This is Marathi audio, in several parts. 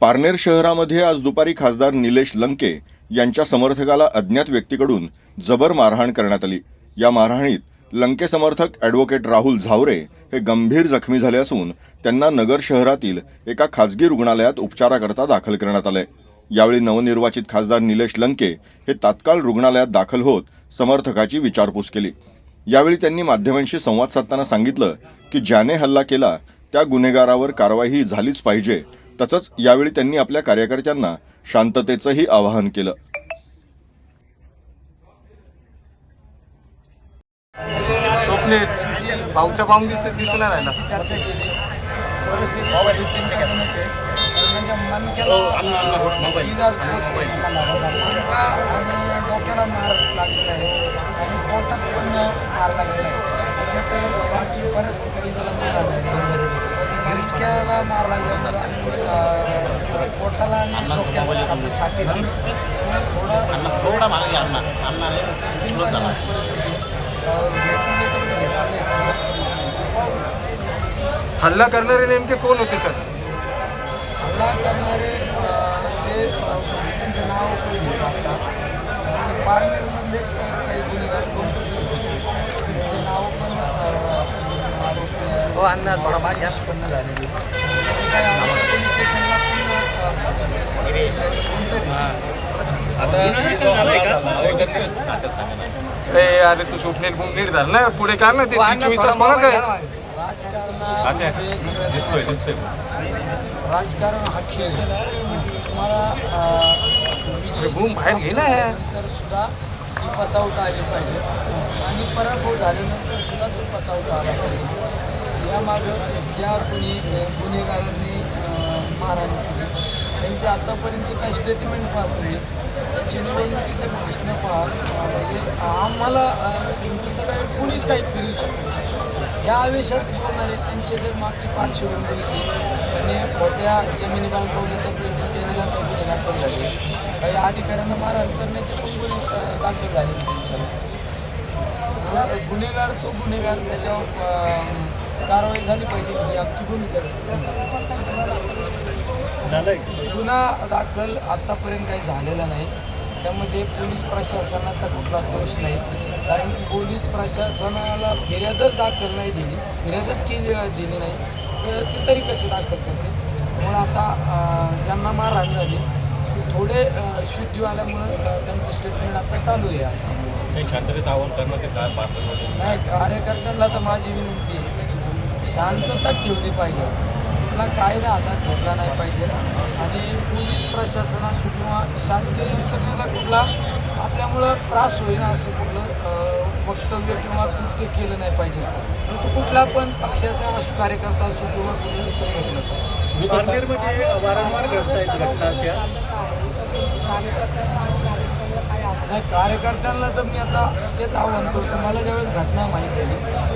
पारनेर शहरामध्ये आज दुपारी खासदार निलेश लंके यांच्या समर्थकाला अज्ञात व्यक्तीकडून जबर मारहाण करण्यात आली. या मारहाणीत लंके समर्थक ॲडव्होकेट राहुल झावरे हे गंभीर जखमी झाले असून त्यांना नगर शहरातील एका खाजगी रुग्णालयात उपचाराकरता दाखल करण्यात आले. यावेळी नवनिर्वाचित खासदार निलेश लंके हे तात्काळ रुग्णालयात दाखल होत समर्थकाची विचारपूस केली. यावेळी त्यांनी माध्यमांशी संवाद साधताना सांगितलं की ज्याने हल्ला केला त्या गुन्हेगारावर कारवाई ही झालीच पाहिजे तसंच यावेळी त्यांनी आपल्या कार्यकर्त्यांना शांततेचंही आवाहन केलं. पाहून दिसत राहिला परिस्थिती मार पोटाला आणि डोक्याला त्यामुळे थोडं मागे पण. हल्ला करणारे नेमके कोण होते सर हल्ला करणारे ते त्यांचे नाव पण पारनेरमधलेच काही गुन्हेगार त्यांचे नाव पण. हो अण्णा थोडा बाहेर या उत्पन्न झालेली ए अरे तू स्वप्नील नीट झालं ना पुढे काय ना ते चोवीस तास मला काय? राजकारण हा खेळ तुम्हाला बूम बाहेर ना. नंतर सुद्धा ती पचावता आली पाहिजे. आणि पराभव झाल्यानंतर सुद्धा तो पचावता आला पाहिजे. यामागं ज्या कोणी गुन्हेगारांनी मारहाण केली. त्यांचे आतापर्यंतचे काही स्टेटमेंट पाहत मी त्यांची निवडणुकीचे भाषणं पाहा. म्हणजे आम्हाला तसं काही कुणीच काही फिरू शकत नाही. या आवेशात होणारे त्यांचे जर मागची पार्श्वभूमी बघितली त्यांनी खोट्या जमिनी बांधवण्याचा प्रयत्न केलेला काही गुन्हे दाखल झाले काही अधिकाऱ्यांना मारहाण करण्याचे पण गुन्हे दाखल झाले त्यांच्यावर. गुन्हेगार तो गुन्हेगार त्याच्यावर कारवाई झाली पाहिजे ही आमची भूमिका आहे. गुन्हा दाखल आत्तापर्यंत काही झालेला नाही. त्यामध्ये पोलीस प्रशासनाचा कुठला दोष नाही. कारण पोलीस प्रशासनाला फिर्यादच दाखल नाही दिली. फिर्यादच केली दिली नाही. तर ते तरी कसे दाखल करते? त्यामुळे आता ज्यांना मारहाण झाली ते थोडे शुद्धी आल्यामुळे त्यांचं स्टेटमेंट आता चालू आहे. असं शांततेचं आवाहन करणं ते काय नाही कार्यकर्त्यांना तर माझी विनंती आहे. शांतता ठेवली पाहिजे. कुठला कायदा हातात घेतला नाही पाहिजे. आणि पोलीस प्रशासन असो किंवा शासकीय यंत्रणेला कुठला आपल्यामुळं त्रास होईल असं कुठलं वक्तव्य किंवा कृत्य केलं नाही पाहिजे. परंतु कुठला पण पक्षाचा असो कार्यकर्ता असो किंवा कुठल्याही संघटनेचा असो. पारनेरमध्ये वारंवार घडतायत घटना अशा. नाही कार्यकर्त्यांना तर मी आता तेच आव्हान करतो. मला ज्यावेळेस घटना माहीत झाली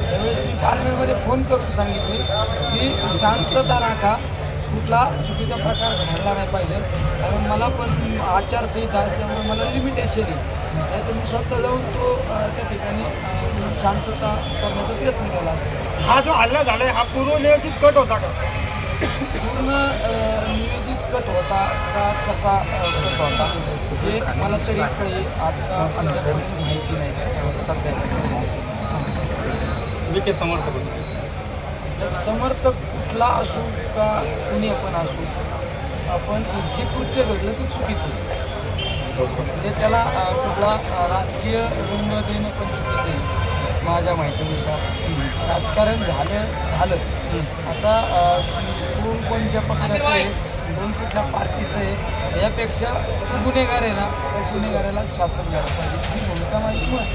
त्यावेळेस पार्लमेंटमध्ये फोन करून सांगितले की शांतता राखा कुठला चुकीचा प्रकार घडला नाही पाहिजे. कारण मला पण आचारसंहिता असल्यामुळे मला लिमिटेशन आहे. नाही तर मी स्वतः जाऊन तो त्या ठिकाणी शांतता करण्याचा प्रयत्न केला असतो. हा जो हल्ला झालाय हा पूर्व नियोजित कट होता का? पूर्ण नियोजित कट होता का कसा कट होता हे मला तरी काही आता माहिती नाही सध्याच्या परिस्थितीत. मी समर्थक तर समर्थक कुठला असू का कुणी पण असू आपण जे कृत्य घडलं ते चुकीचं. आहे. म्हणजे त्याला कुठला राजकीय रंग देणं पण चुकीचं आहे. माझ्या माहितीनुसार. राजकारण झालं झालं. आता कोण कोणत्या पक्षाचं आहे कोण कुठल्या पार्टीचं आहे यापेक्षा गुन्हेगार आहे ना त्या गुन्हेगाराला शासन द्यायला पाहिजे. ही भूमिका माझी महत्त्वाची